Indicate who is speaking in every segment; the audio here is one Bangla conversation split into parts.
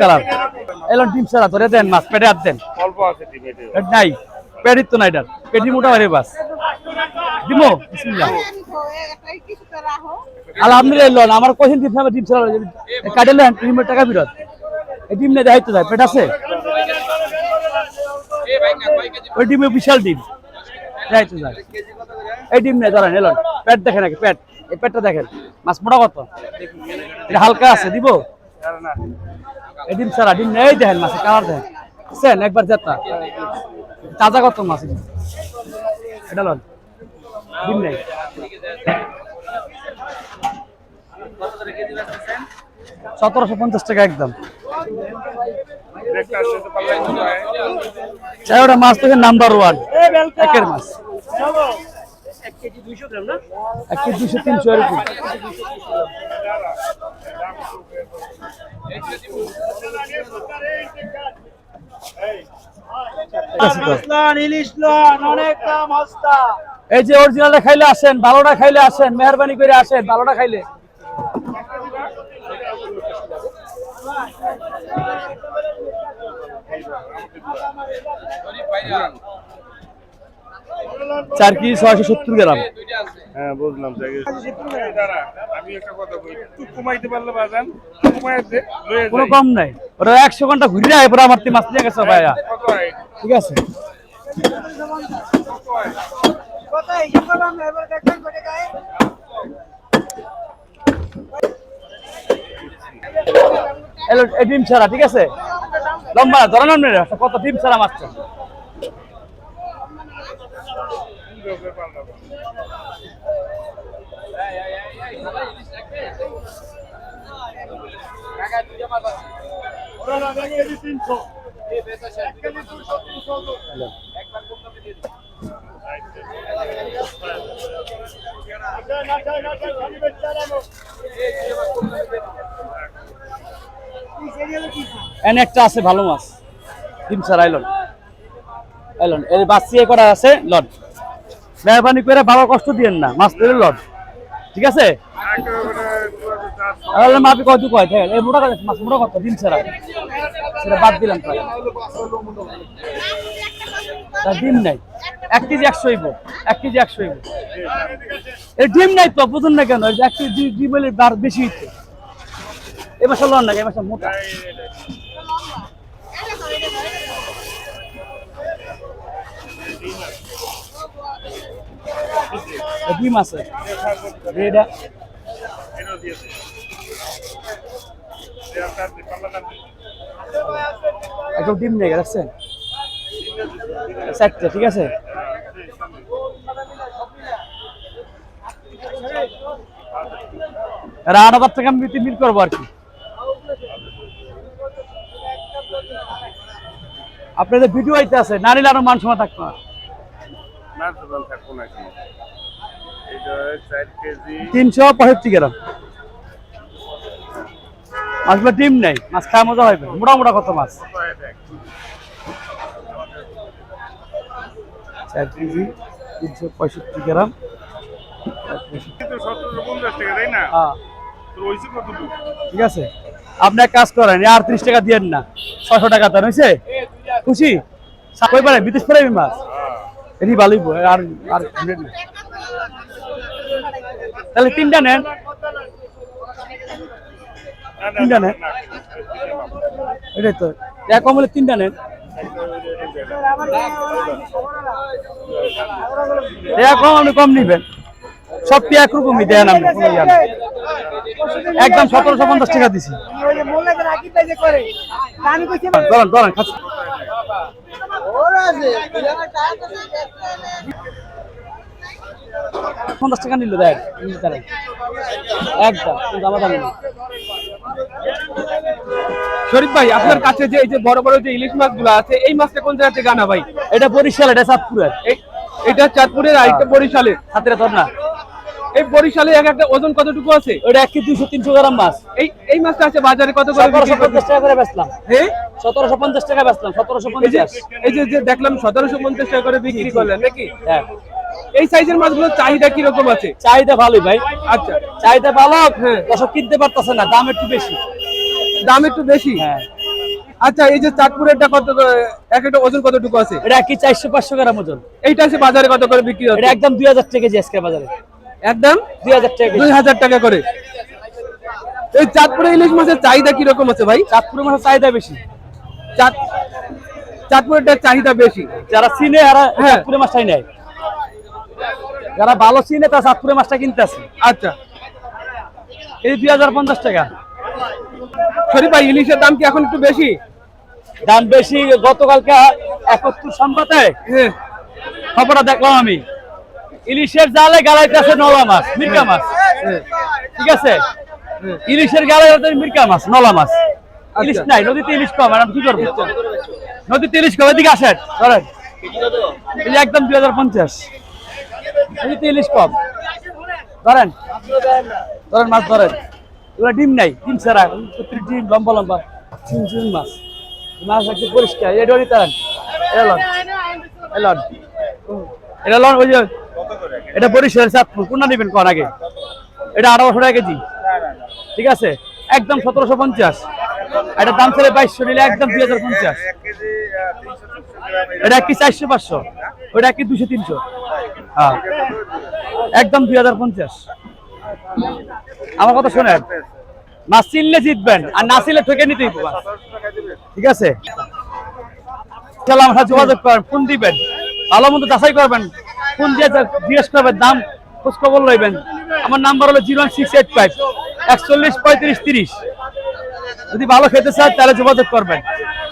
Speaker 1: কালার। এলন ডিম ছাড়া ধরে দেন মাছ পেটে হাত দেন।
Speaker 2: অল্প আছে ডিম এটা
Speaker 1: নাই পেটির তো নাই এটার। পেটি মোটা হয়ে বাস। দিমো বিসমিল্লাহ। আলহামদুলিল্লাহ আমার কোচিং ডিম খাবে ডিম ছাড়া ডিমের টাকা বিরত এই ডিম নেই দায়িত্ব দেয় পেট আছে? ওই ডিমে বিশাল ডিম। দায়িত্ব দেয় এই ডিম নেই ধরেন এলন পেট দেখেন নাকি পেট। এই পেটটা দেখেন মাছ মোটা কত? এটা হালকা আছে দিব? ডিম ছাড়া ডিম নেই দেখেন মাছের কালার দেখেন। বুঝছেন একবার যেতা তাজা কত মাছ এটা? লন। ডিম নেই। সতেরোশো পঞ্চাশ টাকা একদম। ওটা মাছ থেকে নাম্বার ওয়ান একের মাছ। এক কেজি দুশো তিনশো এরকম। এই যে অরিজিনালটা খাইলে আসেন ভালোটা খাইলে আসেন মেহরবানি করে আসেন ভালোটা খাইলে। চার কেজি ছয়শো সত্তর গ্রাম?
Speaker 2: হ্যাঁ বুঝলাম
Speaker 1: কোনো কম নাই। ওরা একশো ঘণ্টা ঘুরে আয় পরে আমার মাছ নিয়ে গেছে ভাইয়া। ঠিক আছে। ডিম ছাড়া ঠিক আছে? লম্বা ধরেন আপনারা কত ডিম ছাড়া মাছটা একটা আছে ভালো মাছ। ডিম ছাড়া এলন এলন এর বাচ্চিয়ে করা আছে, লন। মেহরবানি করে বাবা কষ্ট দিয়েন না, মাছ ধরে লন। ঠিক আছে? তাহলে মাপি কত কয় দেখেন এই মোটা কথা মাছ মোটা কথা ডিম ছাড়া। সেটা বাদ দিলাম প্রায় ডিম নাই। এক কেজি একশো হইব, এক কেজি একশো হইব। এই ডিম নাই তো, বুঝুন না কেন এক কেজি ডিম হলে বার বেশি হইতো। এ মাসে লন না এ মাসে মোটা। ডিম আছে। এটা একদম ডিম নেই রাখছেন চারটে ঠিক আছে? আট হাজার টাকা আমি মিল করব আর কি। আপনাদের ভিডিও আইতে আছে নারীল আরও মান সময় থাকতো না।
Speaker 2: না
Speaker 1: তিনশো পঁয়ষট্টি গ্রাম। মাছগুলো ডিম নেই, মাছ খাওয়া মজা মোটা মোটা কত মাছ?
Speaker 2: হয়।
Speaker 1: ঠিক আছে। আপনি এক কাজ করেন আর ত্রিশ টাকা দিয়েন না টাকা খুশি? বিদেশ পরে মাছ? এটি ভালোই আর তিনটা নেন। তিনটা নেন। এটাই তো। এক কম হলে তিনটা নেন। এক কম আপনি কম নিবেন। সবটি একরকমই দেন আপনি? একদম সতেরোশো পঞ্চাশ টাকা দিছি। ধরেন ধরেন খাচ্ছি। পঞ্চাশ টাকা নিল দেখ। একদম কিন্তু আমার দামি
Speaker 3: শরীফ ভাই আপনার কাছে যে এই যে বড় বড় যে ইলিশ মাছগুলো আছে এই মাছটা কোন জায়গা থেকে আনা ভাই?
Speaker 1: এটা বরিশাল এটা চাঁদপুরের।
Speaker 3: এটা চাঁদপুরের আর একটা বরিশালের?
Speaker 1: হাতের ধর না।
Speaker 3: এই বরিশালে এক একটা ওজন কতটুকু আছে?
Speaker 1: ওটা এক দুশো তিনশো গ্রাম মাছ।
Speaker 3: এই এই মাছটা আছে বাজারে কত করে
Speaker 1: সতেরোশো পঞ্চাশ টাকা করে বেচলাম।
Speaker 3: হ্যাঁ
Speaker 1: সতেরোশো পঞ্চাশ টাকা বেচলাম সতেরোশো পঞ্চাশ।
Speaker 3: এই যে যে দেখলাম সতেরোশো পঞ্চাশ টাকা করে বিক্রি করলেন নাকি?
Speaker 1: হ্যাঁ।
Speaker 3: এই সাইজের মাছগুলোর চাহিদা কীরকম আছে?
Speaker 1: চাহিদা ভালোই ভাই।
Speaker 3: আচ্ছা।
Speaker 1: চাহিদা ভালো
Speaker 3: হ্যাঁ।
Speaker 1: দর্শক কিনতে পারতেছে না দাম একটু বেশি।
Speaker 3: দাম একটু বেশি?
Speaker 1: হ্যাঁ।
Speaker 3: আচ্ছা এই যে চাঁদপুরেরটা কত এক একটা ওজন কতটুকু আছে?
Speaker 1: এটা কি চারশো পাঁচশো গ্রাম ওজন?
Speaker 3: এইটা আছে বাজারে কত করে বিক্রি হচ্ছে?
Speaker 1: একদম দুই হাজার টাকা কেজি আজকে বাজারে।
Speaker 3: একদম?
Speaker 1: দুই হাজার টাকা
Speaker 3: দুই হাজার টাকা করে। এই চাঁদপুরে ইলিশ মাছের চাহিদা কীরকম আছে ভাই?
Speaker 1: চাঁদপুরের মাছের চাহিদা বেশি।
Speaker 3: চাঁদ চাঁদপুরেরটার চাহিদা বেশি।
Speaker 1: যারা চিনে এরা
Speaker 3: হ্যাঁ।
Speaker 1: চাঁদপুরের মাছটাই নেয় যারা ভালো চিনে তারা চাঁদপুরের মাছটা কিনতে আসে
Speaker 3: আচ্ছা।
Speaker 1: এই দুই হাজার পঞ্চাশ টাকা।
Speaker 3: শরীফ ভাই ইলিশের দাম কি এখন একটু বেশি?
Speaker 1: দাম বেশি গতকালকে একাত্তর সম্পাতে।
Speaker 3: হ্যাঁ।
Speaker 1: খবরটা দেখলাম আমি। ইলিশের জালে গালাইতেছে নলা মাছ মির্কা মাছ।
Speaker 3: হ্যাঁ।
Speaker 1: ঠিক আছে? ইলিশের গালে মির্কা মাছ নলা মাছ। ইলিশ
Speaker 3: আচ্ছা।
Speaker 1: নাই নদীতে ইলিশ কম ম্যাডাম কি করব? নদীতে ইলিশ কম এদিকে আসেন ধরেন। একদম দুই হাজার পঞ্চাশ। নদীতে ইলিশ কম ধরেন ধরেন মাছ ধরেন। এগুলো ডিম নাই, ডিম ছাড়া ডিম, লম্বা লম্বা। চিন চিন মাছ। মাছ একটু পরিষ্কার। এটা নিতে পারেন এটা লন। লন। এটা লন, ওই যে, এটা বরিশাল চাঁদপুর। কোনটা নেবেন কোন আগে? এটা আঠারোশো টাকা কেজি। ঠিক আছে? একদম সতেরোশো পঞ্চাশ। এটা দাম ছিল বাইশশো নিলে একদম দুই হাজার পঞ্চাশ। এটা কি চারশো, পাঁচশো। ওটা কি দুশো তিনশো? হ্যাঁ। একদম দুই হাজার পঞ্চাশ। আমার কথা শোনেন মাছ চিনলে জিতবেন আর না চিনলে ঠকে নিতেই ঠিক আছে? চলো আমার যোগাযোগ করেন ফোন দিবেন। ভালো মতো যাচাই করবেন ফোন দিয়ে জিজ্ঞেস করবেন দাম খোঁজ খবর লইবেন। আমার নাম্বার হলো জিরো সিক্স এইট ফাইভ একচল্লিশ পঁয়ত্রিশ তিরিশ। যদি ভালো খেতে চান তাহলে যোগাযোগ করবেন।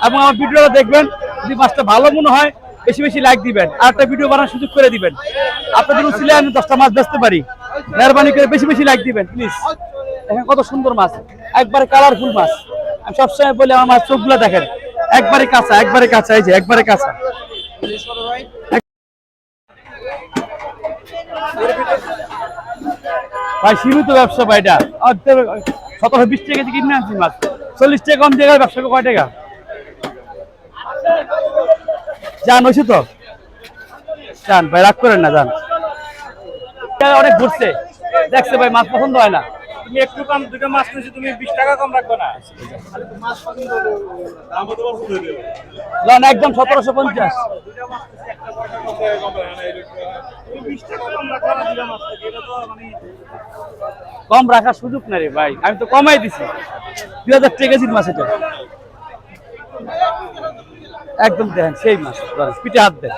Speaker 1: এবং আমার ভিডিওটা দেখবেন যদি মাছটা ভালো মনে হয় বেশি বেশি লাইক দিবেন। আর একটা ভিডিও বানানোর সুযোগ করে দিবেন। আপনাদের উচিলে আমি দশটা মাছ বেচতে পারি। মেহরবানি করে বেশি বেশি লাইক দিবেন প্লিজ দেখেন কত সুন্দর মাছ। একবারে কালারফুল মাছ। আমি সবসময় বলি, আমার মাছ চোখগুলো দেখেন। একবারে কাঁচা একবারে কাঁচা, এই যে, একবারে কাঁচা। ভাই, সীমিত ব্যবসা ভাই এটা। সতেরো, বিশ টাকা কিনে আনছি মাছ। চল্লিশ টাকা কম জায়গায় ব্যবসা কয় টাকা? যান ওইসে তো? যান ভাই রাগ করেন না যান অনেক ঘুরছে। দেখছে ভাই মাছ পছন্দ হয় না।
Speaker 2: তুমি একটু কম দুটো মাছ নিয়েছি তুমি বিশ টাকা কম রাখবে না।
Speaker 1: লন একদম সতেরোশো পঞ্চাশ। কম রাখার সুযোগ না রে ভাই। আমি তো কমাই দিছি। দুই হাজার টাকা কেজির মাছ এটা। একদম দেখেন সেই মাছ ধরেন, পিঠে হাত দেন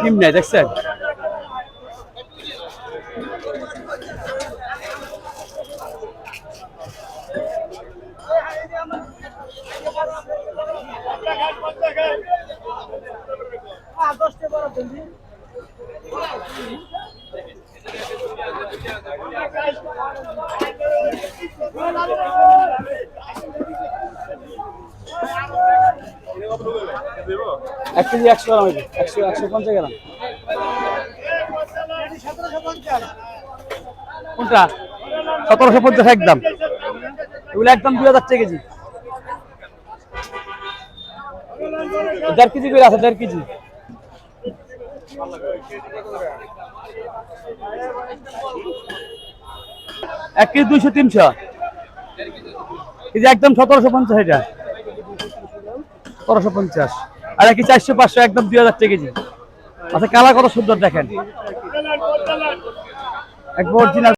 Speaker 1: ডিম নাই দেখছেন এক কেজি একশো গ্রাম একশো একশো পঞ্চাশ গ্রাম। কোনটা? সতেরোশো পঞ্চাশ একদম। এগুলো একদম দুই হাজার টাকা কেজি। দেড় কেজি করে আছে, দেড় কেজি। এক কেজি দুইশো, তিনশো। যে একদম সতেরোশো পঞ্চাশ এটা। সতেরোশো পঞ্চাশ। আর একই চারশো পাঁচশো, একদম দুই হাজার কেজি। আচ্ছা কালার কত সুন্দর দেখেন। অরিজিনাল